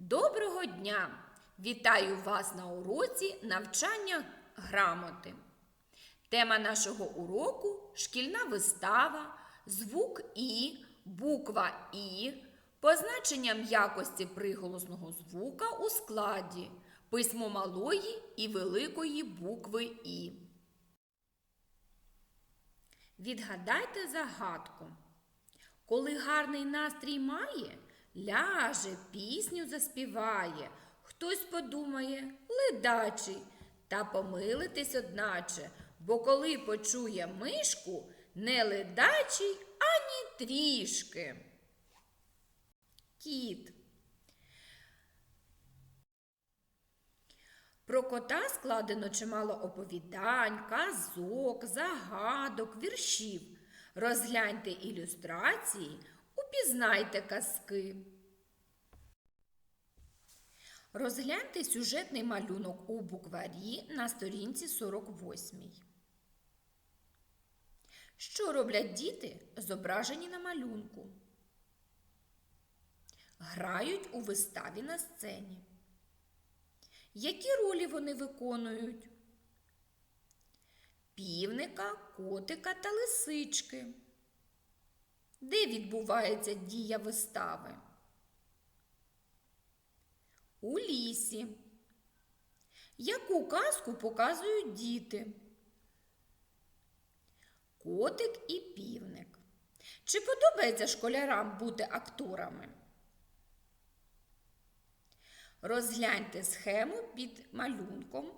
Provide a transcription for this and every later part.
Доброго дня! Вітаю вас на уроці навчання грамоти. Тема нашого уроку шкільна вистава, звук І, буква І, позначення м'якості приголосного звука у складі, письмо малої і великої букви І. Відгадайте загадку. Коли гарний настрій має, ляже, пісню заспіває. Хтось подумає ледачий, та помилитись одначе, бо коли почує мишку, не ледачий ані трішки. Кіт. Про кота складено чимало оповідань, казок, загадок, віршів. Розгляньте ілюстрації, упізнайте казки. Розгляньте сюжетний малюнок у букварі на сторінці 48. Що роблять діти, зображені на малюнку? Грають у виставі на сцені. Які ролі вони виконують? Півника, котика та лисички. Де відбувається дія вистави? У лісі. Яку казку показують діти? Котик і півник. Чи подобається школярам бути акторами? Розгляньте схему під малюнком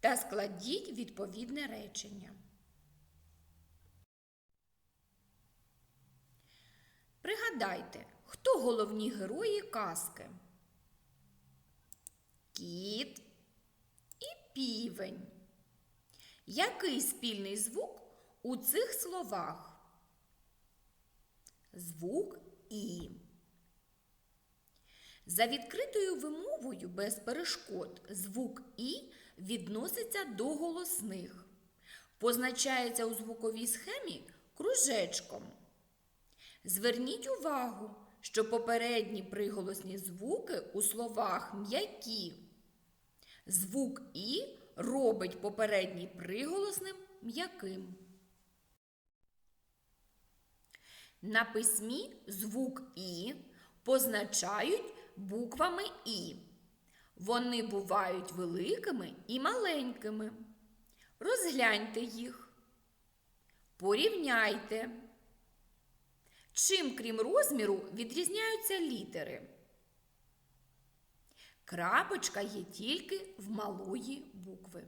та складіть відповідне речення. Пригадайте, хто головні герої казки? Кіт і півень. Який спільний звук у цих словах? Звук І. За відкритою вимовою без перешкод звук І відноситься до голосних. Позначається у звуковій схемі кружечком. Зверніть увагу, що попередні приголосні звуки у словах м'які. Звук І робить попередній приголосним м'яким. На письмі звук І позначають буквами І. Вони бувають великими і маленькими. Розгляньте їх. Порівняйте. Чим, крім розміру, відрізняються літери? Крапочка є тільки в малої букви.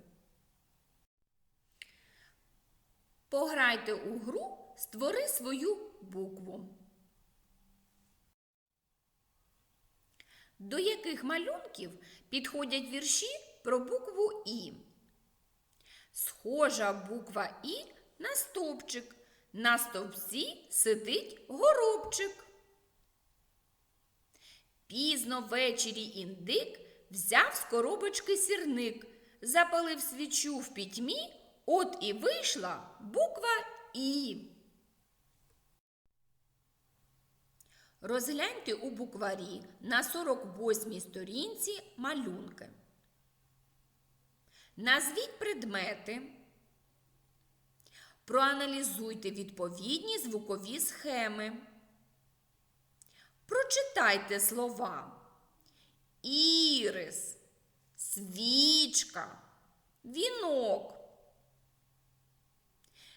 Пограйте у гру, створи свою букву. До яких малюнків підходять вірші про букву І? Схожа буква І на стовпчик. На стовпці сидить горобчик. Пізно ввечері індик взяв з коробочки сірник, запалив свічу в пітьмі, от і вийшла буква І. Розгляньте у букварі на 48 сторінці малюнки. Назвіть предмети. Проаналізуйте відповідні звукові схеми. Прочитайте слова ірис, свічка, вінок.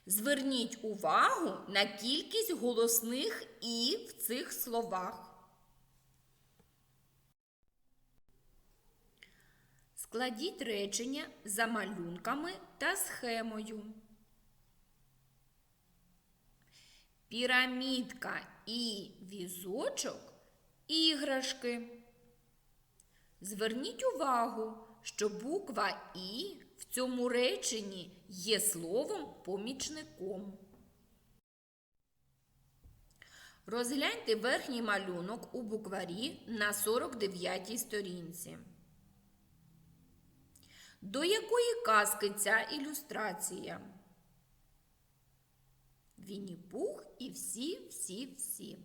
Зверніть увагу на кількість голосних і в цих словах. Складіть речення за малюнками та схемою. Пірамідка і візочок іграшки. Зверніть увагу, що буква І в цьому реченні є словом помічником. Розгляньте верхній малюнок у букварі на 49 сторінці. До якої казки ця ілюстрація? Вінні-Пух і всі, всі, всі.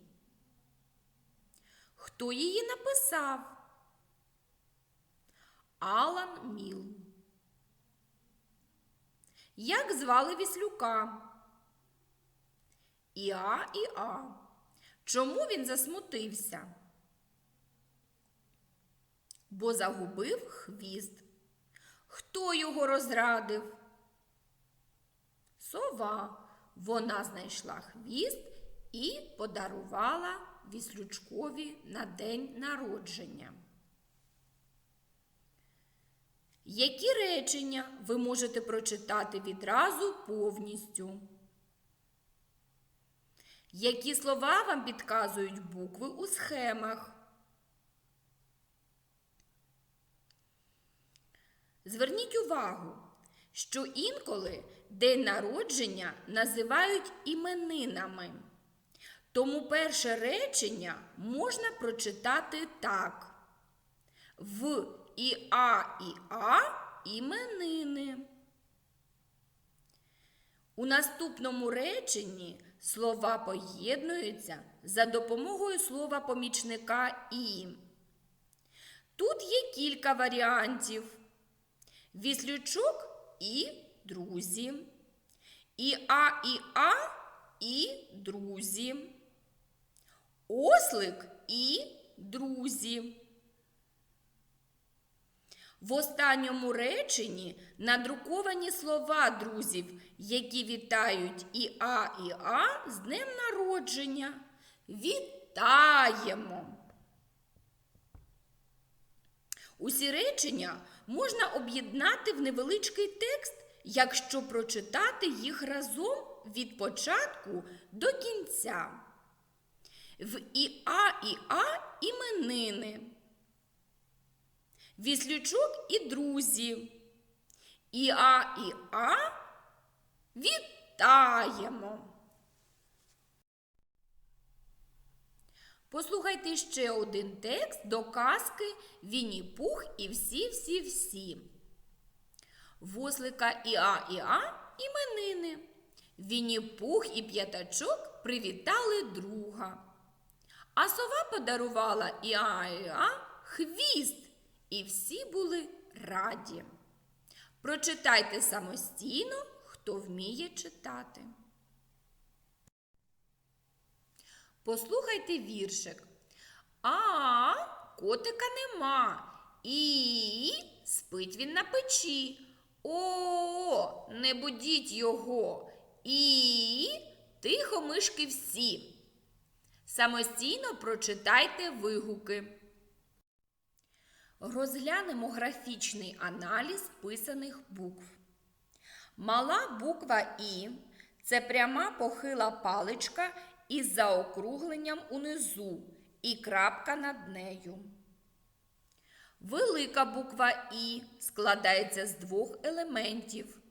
Хто її написав? Алан Міл. Як звали Віслюка? Іа Іа. Чому він засмутився? Бо загубив хвіст. Хто його розрадив? Сова. Вона знайшла хвіст і подарувала віслючкові на день народження. Які речення ви можете прочитати відразу повністю? Які слова вам підказують букви у схемах? Зверніть увагу, що інколи день народження називають іменинами. Тому перше речення можна прочитати так. В і А і А іменини. У наступному реченні слова поєднуються за допомогою слова помічника і. Тут є кілька варіантів. Віслючок і друзі. І А і А і друзі. Ослик і друзі. В останньому реченні надруковані слова друзів, які вітають і А, і А з днем народження. Вітаємо! Усі речення можна об'єднати в невеличкий текст, якщо прочитати їх разом від початку до кінця. В ІА і А іменини. Віслючок і друзі. ІА А вітаємо. Послухайте ще один текст до казки Вінні-Пух і всі-всі-всі. Вослика Іа Іа іменини. Вінні-Пух і п'ятачок привітали друга. А сова подарувала Іа Іа хвіст, і всі були раді. Прочитайте самостійно, хто вміє читати. Послухайте віршик. А, котика нема. І спить він на печі. О, не будіть його. І тихо мишки всі. Самостійно прочитайте вигуки. Розглянемо графічний аналіз писаних букв. Мала буква І це пряма похила паличка із заокругленням унизу і крапка над нею. Велика буква І складається з двох елементів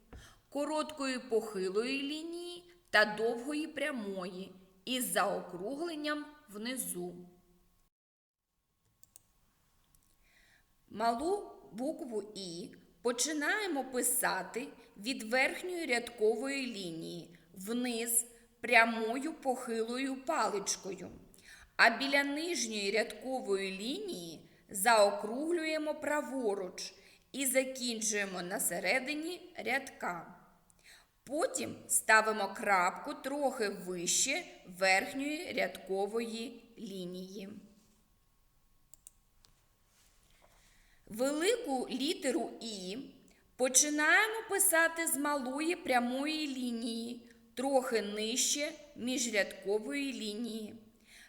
короткої похилої лінії та довгої прямої із заокругленням внизу. Малу букву І починаємо писати від верхньої рядкової лінії вниз прямою похилою паличкою, а біля нижньої рядкової лінії заокруглюємо праворуч і закінчуємо на середині рядка. Потім ставимо крапку трохи вище верхньої рядкової лінії. Велику літеру І починаємо писати з малої прямої лінії, трохи нижче міжрядкової лінії.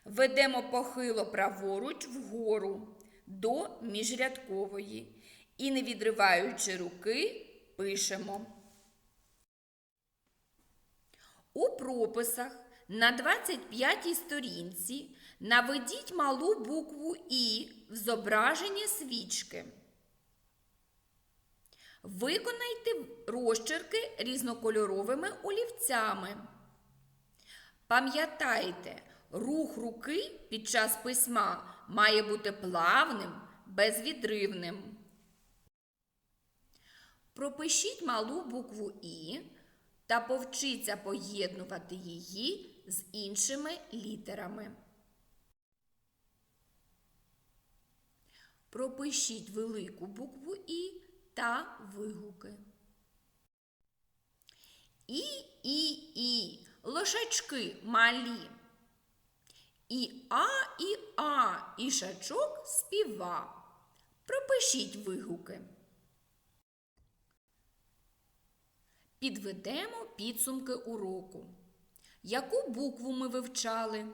Ведемо похило праворуч вгору до міжрядкової і, не відриваючи руки, пишемо. У прописах на 25 сторінці наведіть малу букву І в зображенні свічки. Виконайте розчерки різнокольоровими олівцями. Пам'ятайте, рух руки під час письма має бути плавним, безвідривним. Пропишіть малу букву І та повчіться поєднувати її з іншими літерами. Пропишіть велику букву І та вигуки. І, і, і, лошачки малі. І а, і а, ішачок співа. Пропишіть вигуки. Підведемо підсумки уроку. Яку букву ми вивчали?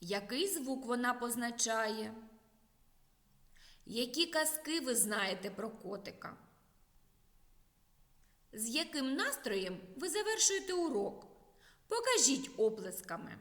Який звук вона позначає? Які казки ви знаєте про котика? З яким настроєм ви завершуєте урок? Покажіть оплесками.